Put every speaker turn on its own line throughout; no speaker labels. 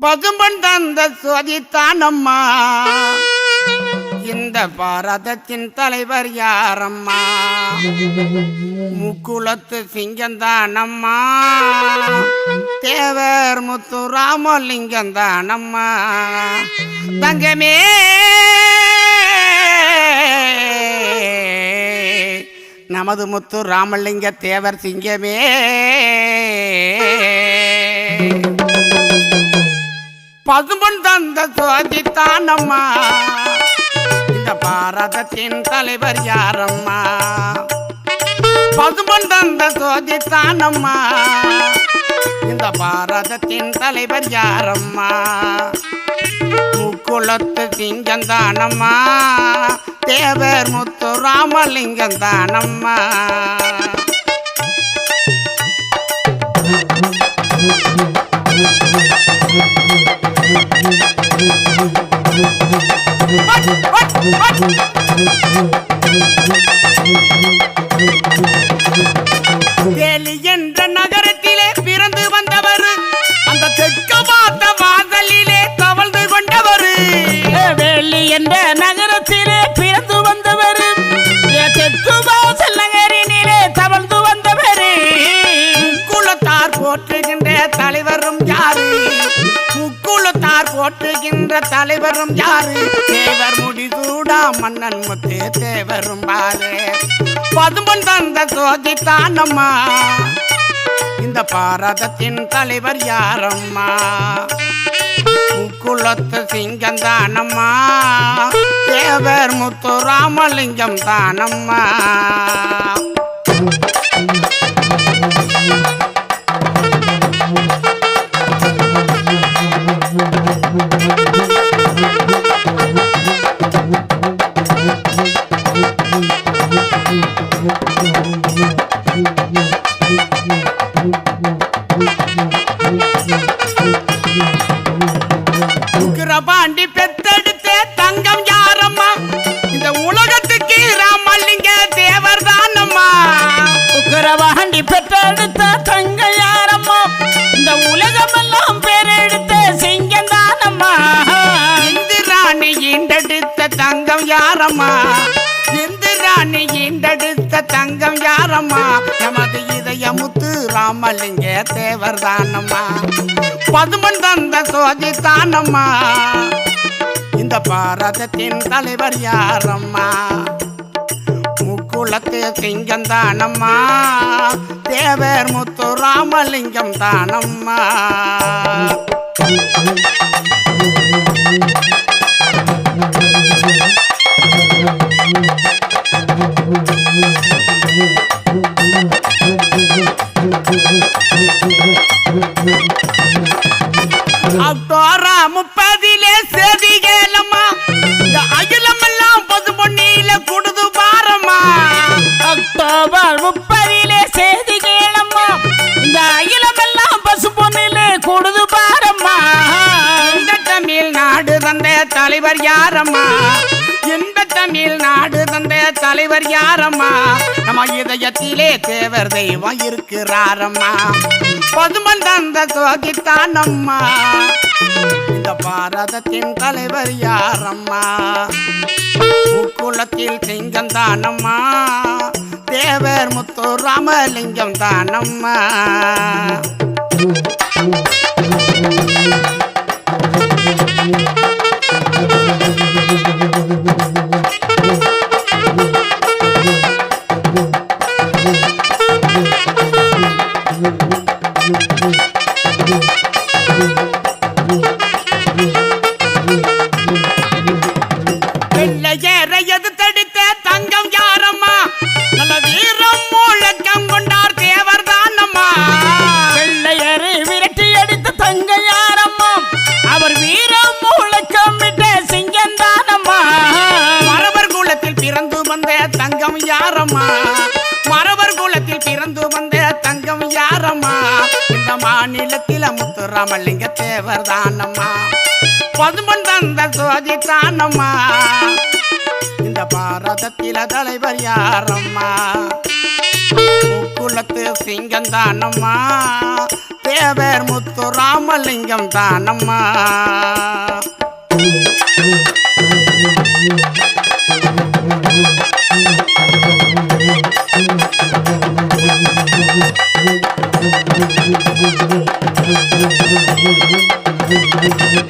பசும்பன் தந்த சுவதித்தானம்மா. இந்த பாரதத்தின் தலைவர் யாரம்மா? முக்குளத்து சிங்கந்தானம்மா. தேவர் முத்து ராமலிங்கந்தானம்மா தங்கமே. நமது முத்து ராமலிங்க தேவர் சிங்கமே. பதுமன் தந்த சோதித்தானம்மா இந்த பாரதத்தின் தலைவர் யாரம்மா? பதுமன் தந்த சோதித்தானம்மா இந்த பாரதத்தின் தலைவர் யாரம்மா? முக்குளத்து சிங்கம் தானம்மா தேவர் முத்து ராமலிங்கந்தானம்மா. Thank you. ராமலிங்கம் தானம்மா
வேலி
தலைவரும் யாரு? முக்குளத்தார் போற்றுகின்ற தலைவரும் யாரு? தேவர் முடிசூடா மன்னன் முத்து தேவரும் பாரு. பதுமன் தந்த சோதித்தானம்மா இந்த பாரதத்தின் தலைவர் யாரம்மா? முக்குளத்து சிங்கம் தானம்மா. தேவர் முத்துராமலிங்கம் தானம்மா. யாரம்மா? இந்திராணி ஈண்டெடுத்த தங்கம் யாரம்மா? நமது இதயமுத்து ராமலிங்க தேவர் தானம்மா பதுமன் தந்த சோதி தானம்மா. இந்த பாரதத்தின் தலைவர் யாரம்மா? முக்குளத்து சிங்கம் தானம்மா. தேவர் முத்து ராமலிங்கம் தானம்மா. தலைவர் யாரம்மா? இந்த தமிழ்நாடு தந்த தலைவர் யாரம்மா? நம்ம இதயத்திலே தேவர் தெய்வம் இருக்கிறாரம்மா. பதுமன் தந்த சோதித்தானம்மா இந்த பாரதத்தின் தலைவர் யாரம்மா? குளத்தில் சிங்கம் தானம்மா. தேவர் முத்து ராமலிங்கம் தானம்மா. ராமலிங்க தேவர் தானம்மா பதுமன் தந்த சோதி தானம்மா. இந்த பாரதத்தில தலைவர் யாரம்மா? குலத்து சிங்கம் தானம்மா. தேவர் முத்து ராமலிங்கம் தானம்மா. Thank you. Thank you.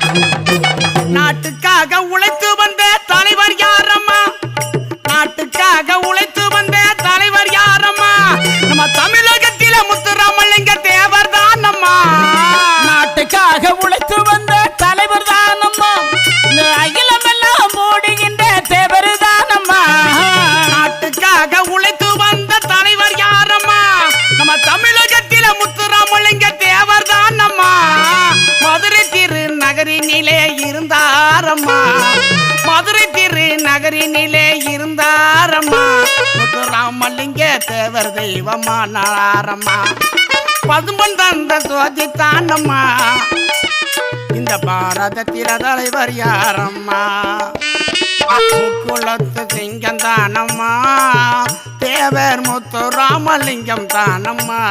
தேவர் தெய்வமா நாரம்மா பதுமன் தந்த சோதி தானம்மா. இந்த பாரதத்தில தலைவர் யாரம்மா? குளத்து சிங்கம் தானம்மா. தேவர் முத்து ராமலிங்கம் தானம்மா.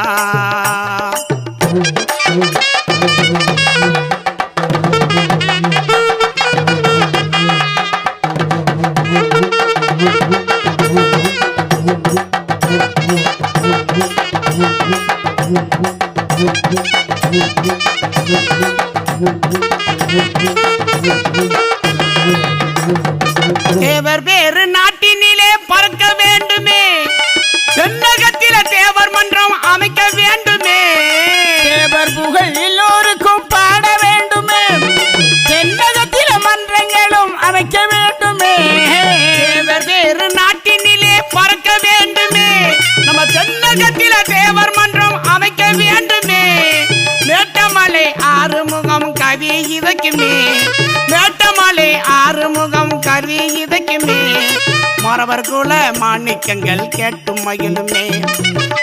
மறவர் குல மாணிக்கங்கள் கேட்டு மகிழுமே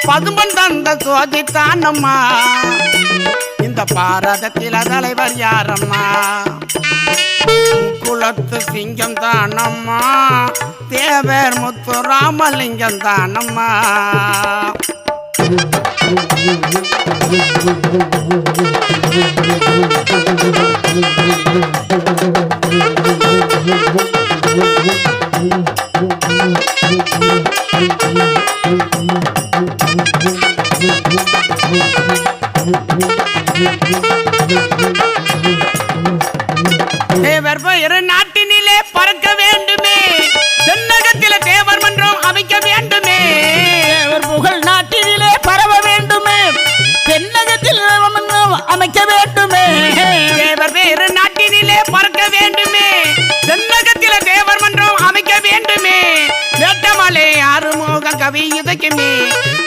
பதுமன் தந்த சோதித்தானம்மா இந்த பாரதத்தில தலைவர் யாரம்மா? குலத்து சிங்கம் தானம்மா. தேவர் முத்து ராமலிங்கம் தானம்மா. பெயர் நாட்டினிலே பறக்க வேண்டுமே. தென்னகத்தில தேவர் மன்றம் அமைக்க வேண்டுமே.
தேவர் புகழ் நாட்டிலே பரவ வேண்டுமே. தென்னகத்தில் மன்றம் அமைக்க வேண்டுமே.
தேவர் பேரு நாட்டினிலே பறக்க வேண்டுமே. தென்னகத்தில தேவர் மன்றம் அமைக்க வேண்டுமே. வேட்டமலை ஆறுமுகம் கவி இதைக்குமே.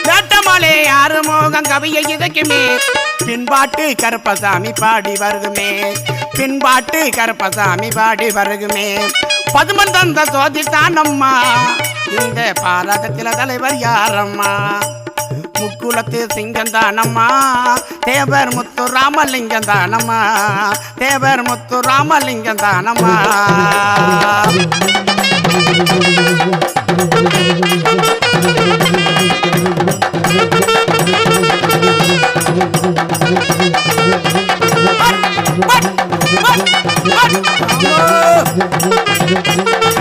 வேட்டமாலே யாரு மோகம் கவியை இதைக்குமே. பின்பாட்டு கருப்பசாமி பாடி வருகுமே. பின்பாட்டு கருப்பசாமி பாடி வருகுமே. பதுமன் தந்த சோதித்தான் அம்மா. இந்த பாரதத்தில தலைவர் யாரம்மா? முக்குளத்து சிங்கம் தானம்மா. தேவர் முத்து ராமலிங்கம் தானம்மா. தேவர் முத்து ராமலிங்கம் தானம்மா.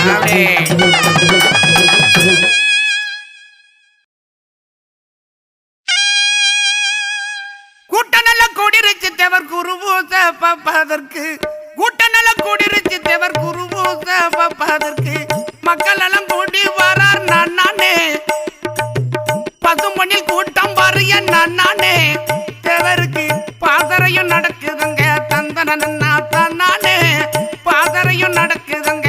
அப்படியே கூட்ட நல்ல கூடிருச்சு தேவர் குருபூச பார்ப்பதற்கு மக்கள் எல்லாம் கூடி வரார் நான் நானே பசுமணில் கூட்டம் வரைய நான் நானே தேவருக்கு பாதரையும் நடக்குதுங்க தந்தன நானே பாதரையும் நடக்குதுங்க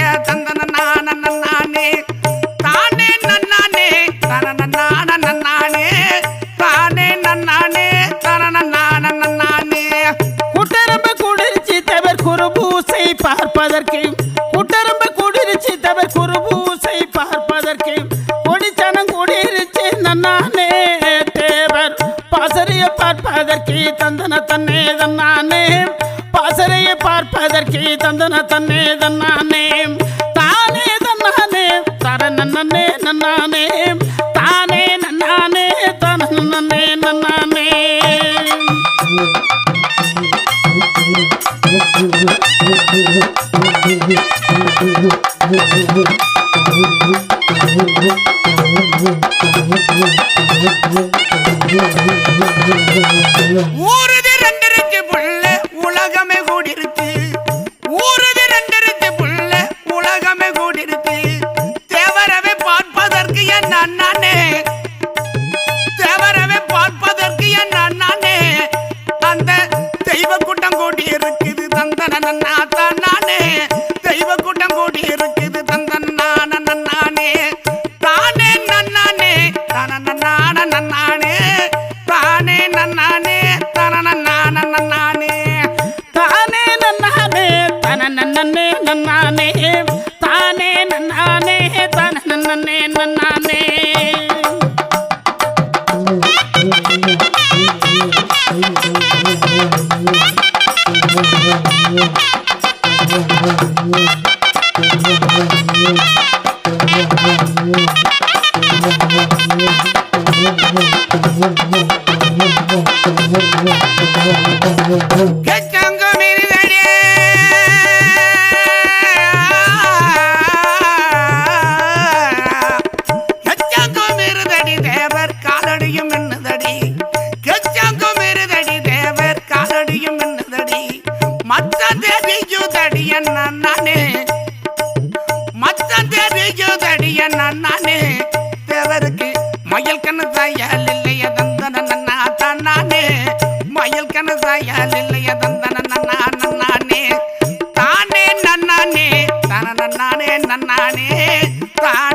தந்தனானே தேவர் பாசறையை பார்ப்பதற்கு தந்தன தன்னே தன்னானே பாசறையை பார்ப்பதற்கு தந்தன தன்னே தன்னானே தானே தன்னானே தர நன்னே நன்னானே தானே நன்னானே
தன
நன்னே நன்னானே Thank you. ரெண்டரிச்சு நன்னே
காலடியும் என்னதடி மத்த தெரியுதடி என்ன நானே. மத்த தெரியுதடி என்ன நானே. தேவருக்கு மயில் கண்ணு தாயால் இல்லைய தந்தன நன்னா தானே மயில் கண்ணு தாயால் இல்லைய தந்தன நன்னா நன்னானே தானே நன்னானே தன நன்னானே நன்னானே தான்